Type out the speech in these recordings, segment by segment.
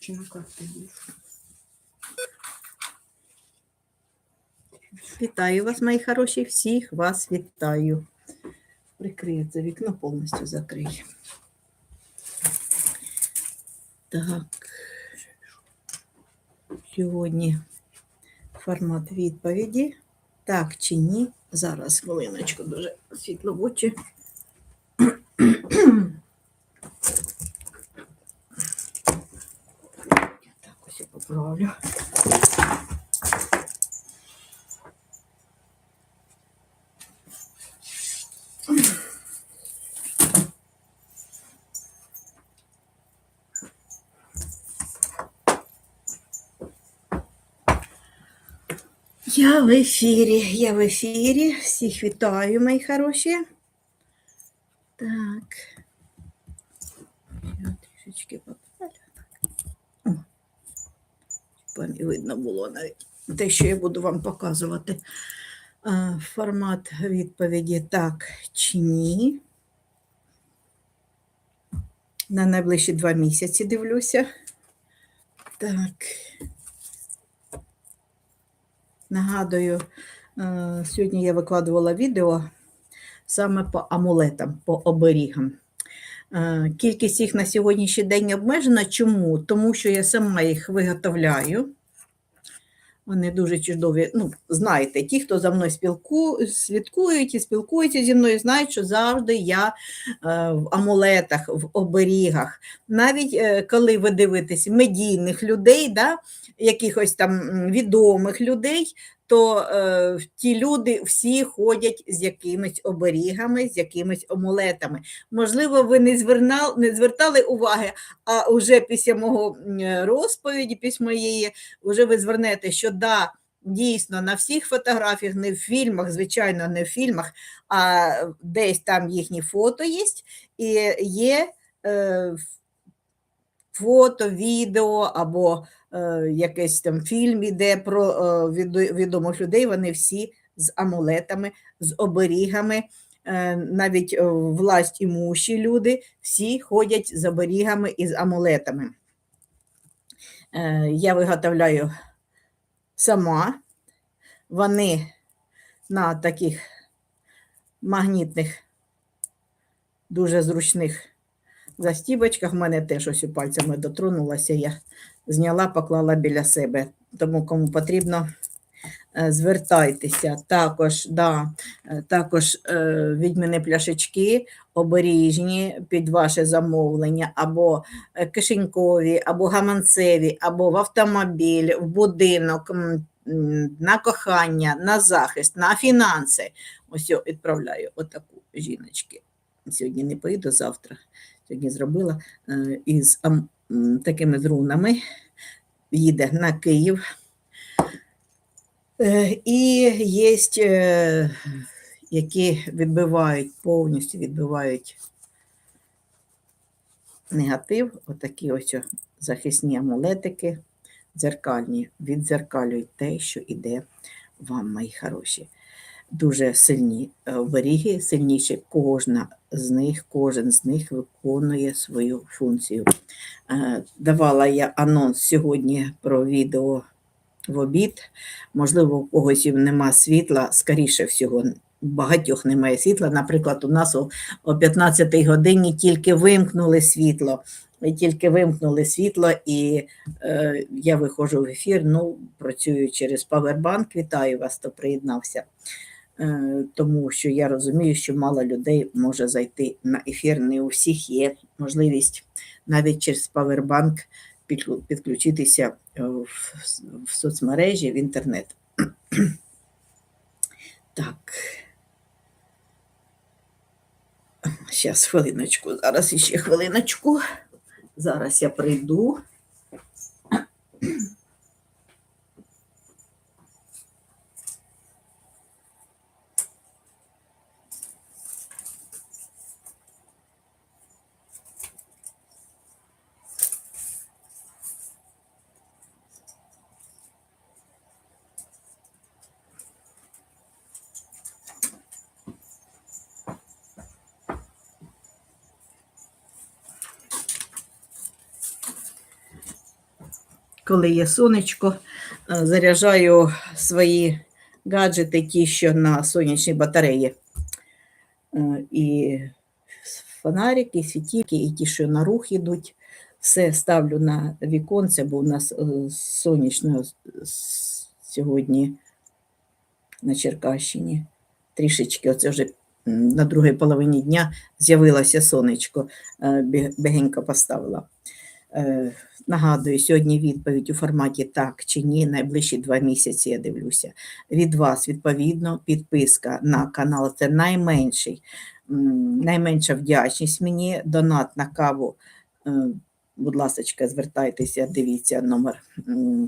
Как ты будешь. Вітаю вас, мої хороші, всіх вас вітаю. Прикрию це вікно повністю закрию. Так. Сьогодні формат відповіді. Так чи ні? Зараз хвилиночку дуже світло в очі. Я так ось я поправлю. Я в ефірі, я в ефірі. Всіх вітаю, мої хороші. Так. Я трішечки поправлю. О, вам і видно було навіть те, що я буду вам показувати. Формат відповіді так чи ні. На найближчі два місяці дивлюся. Так. Нагадую, е, сьогодні я викладувала відео саме по амулетам, по оберігам. Е, Кількість їх на сьогоднішній день обмежена. Чому? Тому що я сама їх виготовляю. Вони дуже чудові. Ну, знаєте, ті, хто за мною спілку, слідкують і спілкуються зі мною, знають, що завжди я е, в амулетах, в оберігах. Навіть е, коли ви дивитесь медійних людей, да, якихось там відомих людей, то е, ті люди всі ходять з якимись оберігами, з якимись амулетами. Можливо, ви не, звернал, не звертали уваги, а вже після мого розповіді, після моєї, вже ви звернете, що да, дійсно на всіх фотографіях, не в фільмах, звичайно, не в фільмах, а десь там їхні фото є, і є е, фото, відео або якийсь там фільм іде про е, відомих людей, вони всі з амулетами, з оберігами. Е, навіть е, власть імущі люди всі ходять з оберігами і з амулетами. Е, я виготовляю сама. Вони на таких магнітних, дуже зручних застібочках. В мене теж ось у пальцями дотронулася, я зняла, поклала біля себе. Тому кому потрібно, е, звертайтеся. Також, да, е, також е, відьмини пляшечки оберіжні під ваше замовлення, або кишенькові, або гаманцеві, або в автомобіль, в будинок, на кохання, на захист, на фінанси. Ось я відправляю отаку жіночки. Сьогодні не поїду завтра. Сьогодні зробила із такими з рунами. Їде на Київ. Е, І є, е, які відбивають, повністю відбивають негатив, отакі ось захисні амулетики, дзеркальні, віддзеркалюють те, що йде вам, мої хороші. Дуже сильні оберіги, сильніші кожна з них, кожен з них виконує свою функцію. Е, Давала я анонс сьогодні про відео в обід. Можливо, у когось нема світла, скоріше всього, багатьох немає світла. Наприклад, у нас о, о 15 годині тільки вимкнули світло. Ми тільки вимкнули світло, і е, я виходжу в ефір. Ну, працюю через Powerbank. Вітаю вас, хто приєднався. Е, тому що я розумію, що мало людей може зайти на ефір. Не у всіх є можливість навіть через Powerbank підключитися е, в, соцмережі, в інтернет. Так. Зараз хвилиночку, зараз іще хвилиночку. Зараз я прийду. Коли є сонечко, е, заряджаю свої гаджети, ті, що на сонячній батареї. Е, І фонарики, і світильки, і ті, що на рух йдуть. Все ставлю на віконце, бо у нас е, сонячно сьогодні на Черкащині. Трішечки, оце вже на другій половині дня з'явилося сонечко, бігенько поставила. Нагадую, сьогодні відповідь у форматі так чи ні, найближчі два місяці я дивлюся. Від вас, відповідно, підписка на канал це найменший, найменша вдячність мені. Донат на каву. е, Будь ласка, звертайтеся, дивіться номер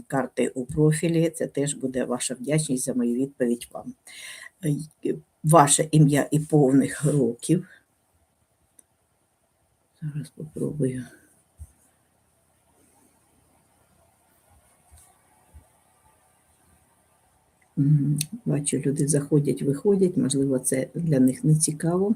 карти у профілі. Це теж буде ваша вдячність за мою відповідь вам. Е, Ваше ім'я і повних років. Зараз попробую. Бачу, люди заходять, виходять, можливо, це для них не цікаво.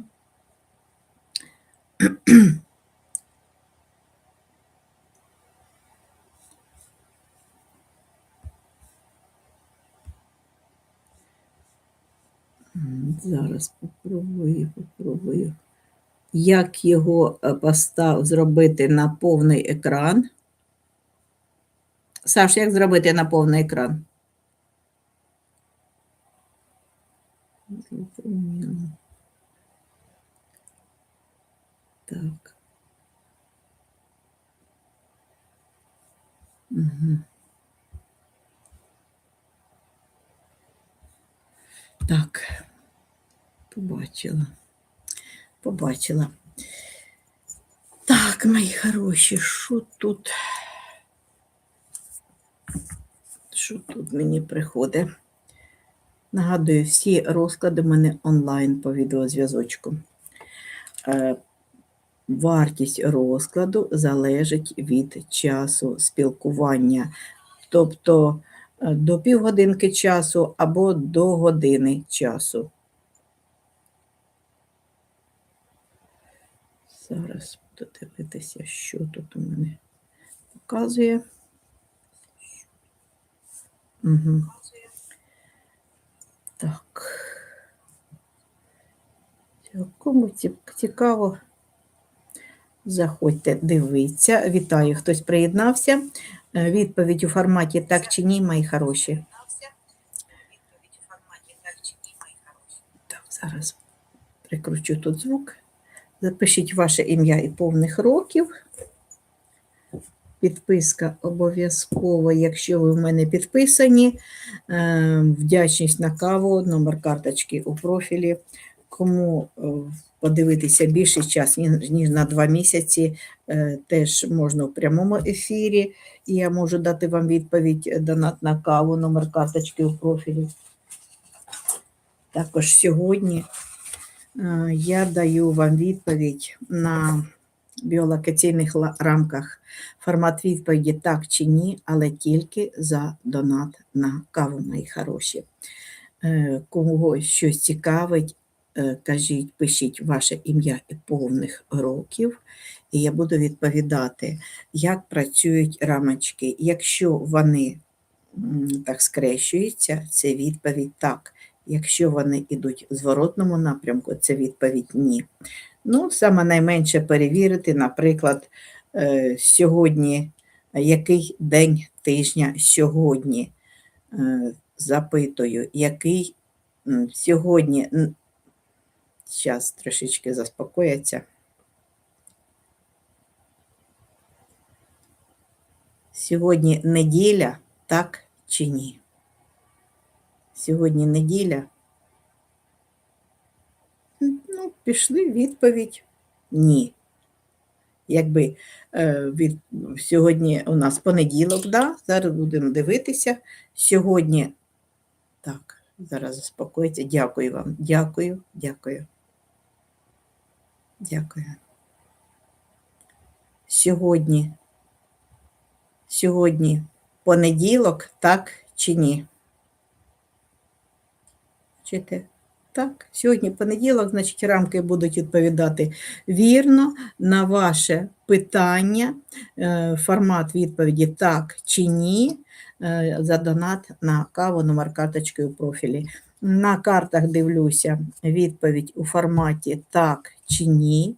Зараз попробую, попробую. Як його е, постав зробити на повний екран? Саш, як зробити на повний екран? Так. Угу. Так, побачила. Побачила. Так, мої хороші, що тут? Що тут мені приходить? Нагадую, всі розклади в мене онлайн по відеозв'язочку. Вартість розкладу залежить від часу спілкування, тобто е, до півгодинки часу або до години часу. Зараз буду дивитися, що тут у мене показує. Угу. Так. Кому цікаво, заходьте, дивіться. Вітаю, хтось приєднався. Е, Відповідь у форматі так чи ні, мої хороші. Так, зараз прикручу тут звук. Запишіть ваше ім'я і повних років. Підписка обов'язково, якщо ви в мене підписані. Е, Вдячність на каву, номер карточки у профілі. Кому е, подивитися більше час, ніж на два місяці, е, теж можна в прямому ефірі. І я можу дати вам відповідь е, донат на каву, номер карточки у профілі. Також сьогодні е, я даю вам відповідь на біолокаційних рамках. Формат відповіді так чи ні, але тільки за донат на каву, мої хороші. Кого щось цікавить, кажіть, пишіть ваше ім'я і повних років, і я буду відповідати, як працюють рамочки. Якщо вони так скрещуються, це відповідь так. Якщо вони йдуть в зворотному напрямку, це відповідь ні. Ну, саме найменше перевірити, наприклад, е, сьогодні, е, який день тижня сьогодні. Е, Запитую, який сьогодні, зараз трошечки заспокояться. Сьогодні неділя, так чи ні? Сьогодні неділя. Ну, пішли відповідь ні. Якби е, від, сьогодні у нас понеділок, да? зараз будемо дивитися. Сьогодні, так, зараз заспокоїться. Дякую вам. Дякую, дякую. Дякую. Сьогодні, сьогодні понеділок, так чи ні? Чите? Так, сьогодні понеділок, значить, рамки будуть відповідати вірно на ваше питання, е, формат відповіді так чи ні, е, за донат на каву номер карточки у профілі. На картах дивлюся відповідь у форматі так чи ні.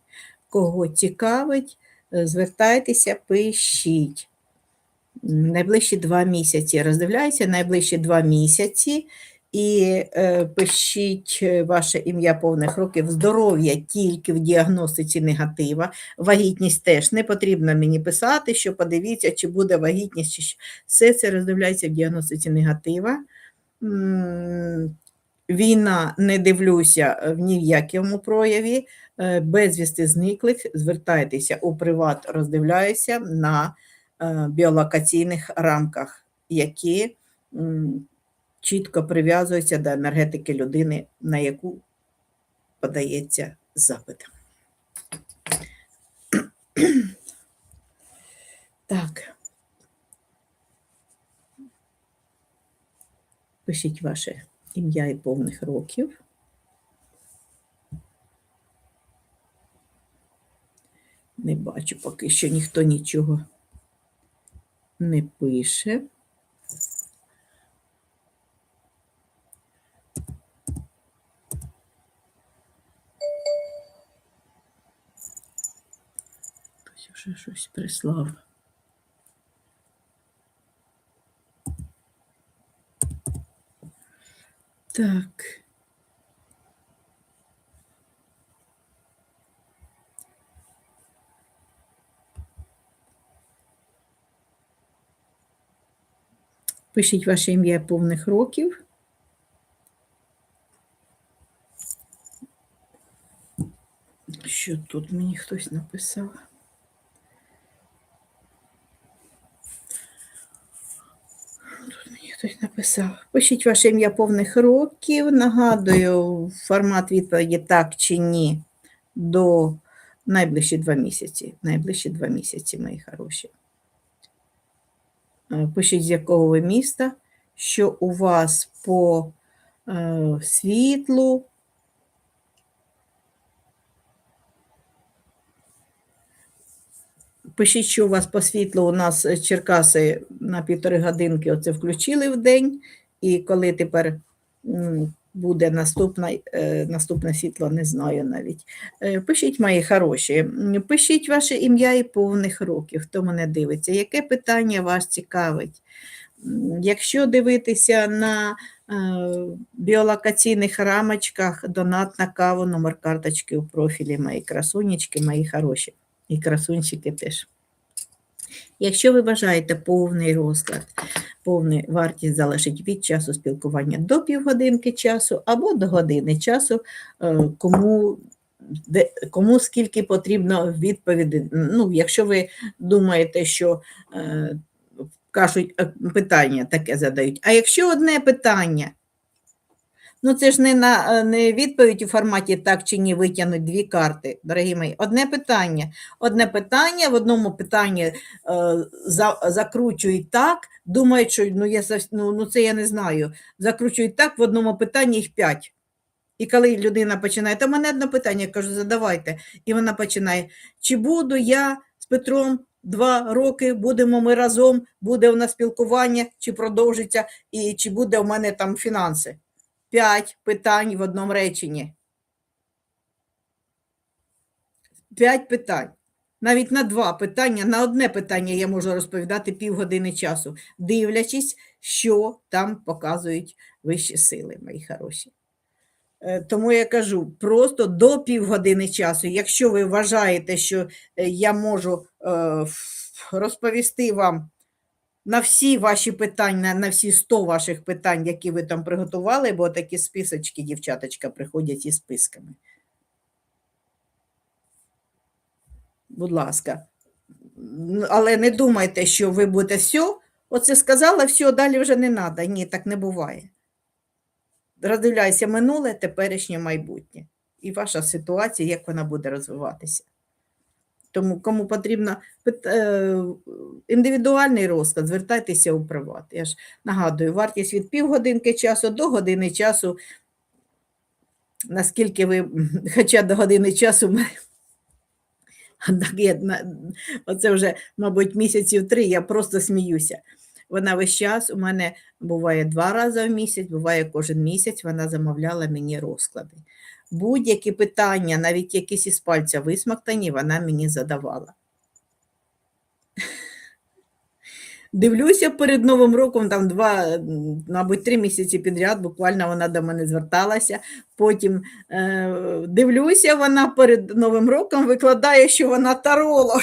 Кого цікавить, е, звертайтеся, пишіть. Найближчі два місяці. Роздивляюся, найближчі два місяці. І е, пишіть е, ваше ім'я повних років. Здоров'я тільки в діагностиці негатива. Вагітність теж не потрібно мені писати, що подивіться, чи буде вагітність, чи що. все це роздивляється в діагностиці негатива. Війна не дивлюся е, в ні в якому прояві. Е, Безвісти зниклих, звертайтеся у приват, роздивляюся на е, біолокаційних рамках, які чітко прив'язуються до енергетики людини, на яку подається запит. Так. Пишіть ваше ім'я і повних років. Не бачу поки що ніхто нічого не пише. Хтось вже щось прислав. Так. Пишіть ваше ім'я повних років. Що тут мені хтось написав? Тут мені хтось написав. Пишіть ваше ім'я повних років. Нагадую, формат відповіді так чи ні до найближчі два місяці. Найближчі два місяці, мої хороші. Е, Пишіть, з якого ви міста, що у вас по е, світлу. Пишіть, що у вас по світлу у нас е, Черкаси на півтори годинки оце включили в день, і коли тепер буде наступне, наступне світло, не знаю навіть. Е, Пишіть, мої хороші, пишіть ваше ім'я і повних років, хто мене дивиться. Яке питання вас цікавить? Якщо дивитися на е, біолокаційних рамочках, донат на каву, номер карточки у профілі, мої красунечки, мої хороші. І красунчики теж. Якщо ви бажаєте повний розклад, повна вартість залежить від часу спілкування до півгодинки часу або до години часу, е, кому, де, кому скільки потрібно відповіді. Ну, якщо ви думаєте, що е, кажуть, е, питання таке задають, а якщо одне питання, Ну, це ж не на е, не відповідь у форматі так чи ні витягнуть дві карти, дорогі мої. Одне питання. Одне питання, в одному питанні е, за, закручують так, думають, що ну, я, ну, ну, це я не знаю. Закручують так, в одному питанні їх п'ять. І коли людина починає, то в мене одне питання, я кажу, задавайте. І вона починає: чи буду я з Петром два роки, будемо ми разом, буде у нас спілкування, чи продовжиться, і чи буде у мене там фінанси? П'ять питань в одному реченні. П'ять питань. Навіть на два питання, на одне питання я можу розповідати півгодини часу, дивлячись, що там показують вищі сили, мої хороші. Е, Тому я кажу, просто до півгодини часу, якщо ви вважаєте, що е, я можу е, розповісти вам на всі ваші питання, на всі 100 ваших питань, які ви там приготували, бо такі списочки, дівчаточка, приходять із списками. Будь ласка. Але не думайте, що ви будете все, оце сказала, все, далі вже не треба. Ні, так не буває. Роздивляйся минуле, теперішнє майбутнє. І ваша ситуація, як вона буде розвиватися. Тому кому потрібно е, індивідуальний розклад, звертайтеся у приват. Я ж нагадую, вартість від півгодинки часу до години часу наскільки ви, хоча до години часу, оце вже, мабуть, місяців три, я просто сміюся. Вона весь час у мене буває два рази в місяць, буває кожен місяць, вона замовляла мені розклади. Будь-які питання, навіть якісь із пальця висмоктані, вона мені задавала. Дивлюся перед Новим роком, там два, мабуть, три місяці підряд, буквально вона до мене зверталася. Потім е, дивлюся, вона перед Новим роком викладає, що вона таролог.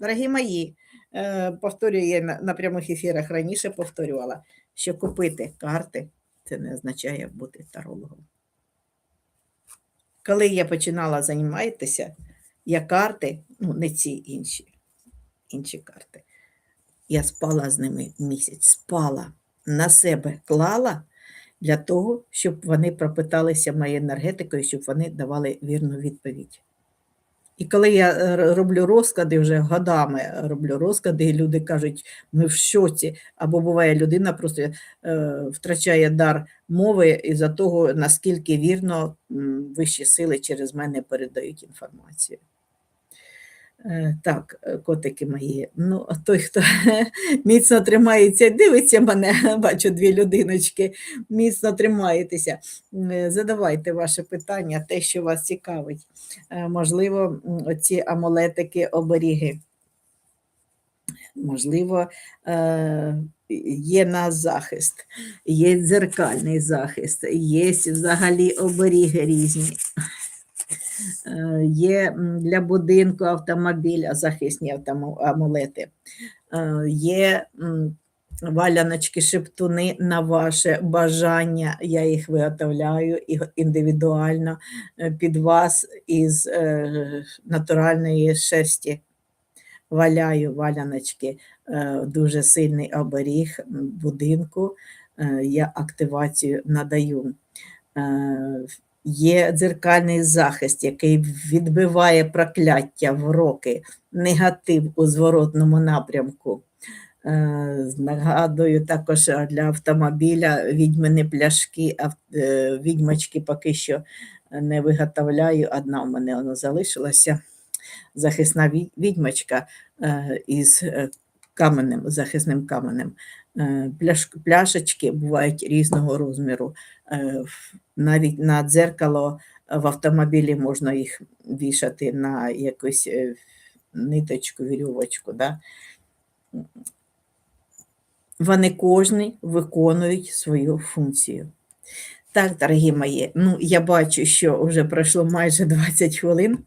Дорогі мої, е, повторюю, я на, на прямих ефірах раніше повторювала, що купити карти це не означає бути тарологом. Коли я починала займатися, я карти, ну не ці інші, інші карти, я спала з ними місяць, спала, на себе клала для того, щоб вони пропиталися моєю енергетикою, щоб вони давали вірну відповідь. І коли я е, роблю розклади, вже годами роблю розклади, і люди кажуть, ми в шоці. Або буває, людина просто е, втрачає дар мови із-за того, наскільки вірно вищі сили через мене передають інформацію. Е, Так, е, котики мої. Ну, той, хто міцно тримається, дивиться мене, бачу дві людиночки, міцно тримаєтеся. Е, Задавайте ваше питання, те, що вас цікавить. Можливо, оці амулетики, оберіги. Можливо, є на захист, є дзеркальний захист, є взагалі оберіги різні. Е, Є для будинку автомобіля захисні амулети. Е, Є валяночки, шептуни на ваше бажання. Я їх виготовляю індивідуально е, під вас із натуральної шерсті. Валяю валяночки, дуже сильний оберіг будинку. Я активацію надаю. Є дзеркальний захист, який відбиває прокляття, вроки, негатив у зворотному напрямку. Е, Нагадую також для автомобіля відьмини пляшки, е, поки що не виготовляю. Одна у мене вона залишилася. Захисна ві- відьмочка е, із каменем, захисним каменем. Е, Пляш, пляшечки бувають різного розміру. Е, Навіть на дзеркало в автомобілі можна їх вішати на якусь е, ниточку, вірьовочку. Да? Вони кожний виконують свою функцію. Так, дорогі мої, ну я бачу, що вже пройшло майже 20 хвилин.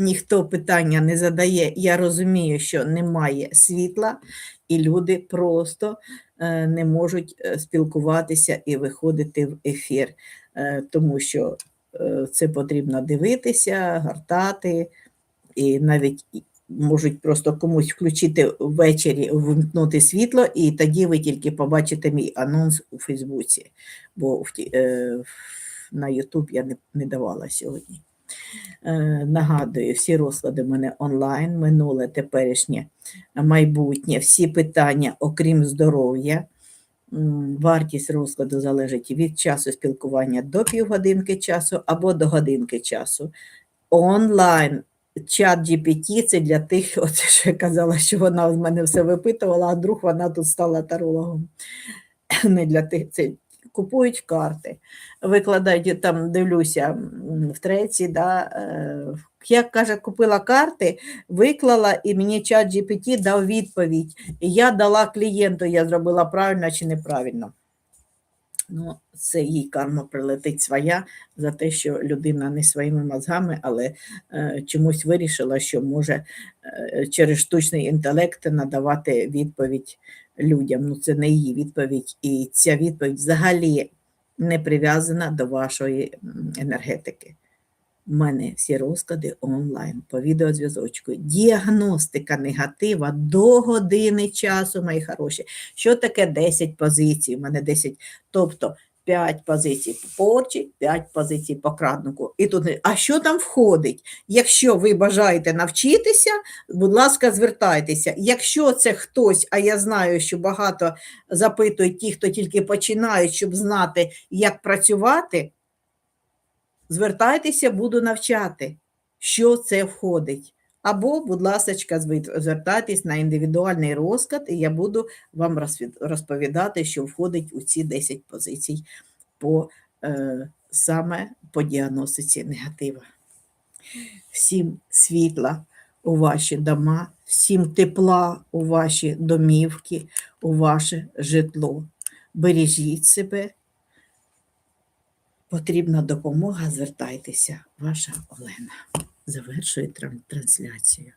Ніхто питання не задає. Я розумію, що немає світла, і люди просто е, не можуть е, спілкуватися і виходити в ефір, е, тому що це потрібно дивитися, гортати, і навіть можуть просто комусь включити ввечері, вимкнути світло, і тоді ви тільки побачите мій анонс у Фейсбуці, бо в- на Ютуб я не, не давала сьогодні. Е, Нагадую, всі розклади в мене онлайн, минуле, теперішнє, майбутнє, всі питання, окрім здоров'я. Вартість розкладу залежить від часу спілкування до півгодинки часу або до годинки часу. Онлайн чат GPT це для тих, от що я казала, що вона з мене все випитувала, а друг вона тут стала тарологом. Не для тих, це купують карти, викладають там, дивлюся в треці, да, е, як каже, купила карти, виклала, і мені чат GPT дав відповідь. Я дала клієнту, я зробила правильно чи неправильно. Ну, це їй карма прилетить своя за те, що людина не своїми мозгами, але е, чомусь вирішила, що може е, через штучний інтелект надавати відповідь людям. Ну, це не її відповідь, і ця відповідь взагалі не прив'язана до вашої енергетики. У мене всі розклади онлайн по відеозв'язочку. Діагностика негатива до години часу, мої хороші. Що таке 10 позицій? У мене 10. Тобто 5 позицій по порчі, 5 позицій по краднику. І тут, а що там входить? Якщо ви бажаєте навчитися, будь ласка, звертайтеся. Якщо це хтось, а я знаю, що багато запитують ті, хто тільки починають, щоб знати, як працювати, звертайтеся, буду навчати, що це входить. Або, будь ласка, звертайтесь на індивідуальний розклад, і я буду вам розповідати, що входить у ці 10 позицій по, е, саме по діагностиці негатива. Всім світла у ваші дома, всім тепла у ваші домівки, у ваше житло. Бережіть себе. Потрібна допомога, звертайтеся. Ваша Олена. Завершує тран- трансляцію.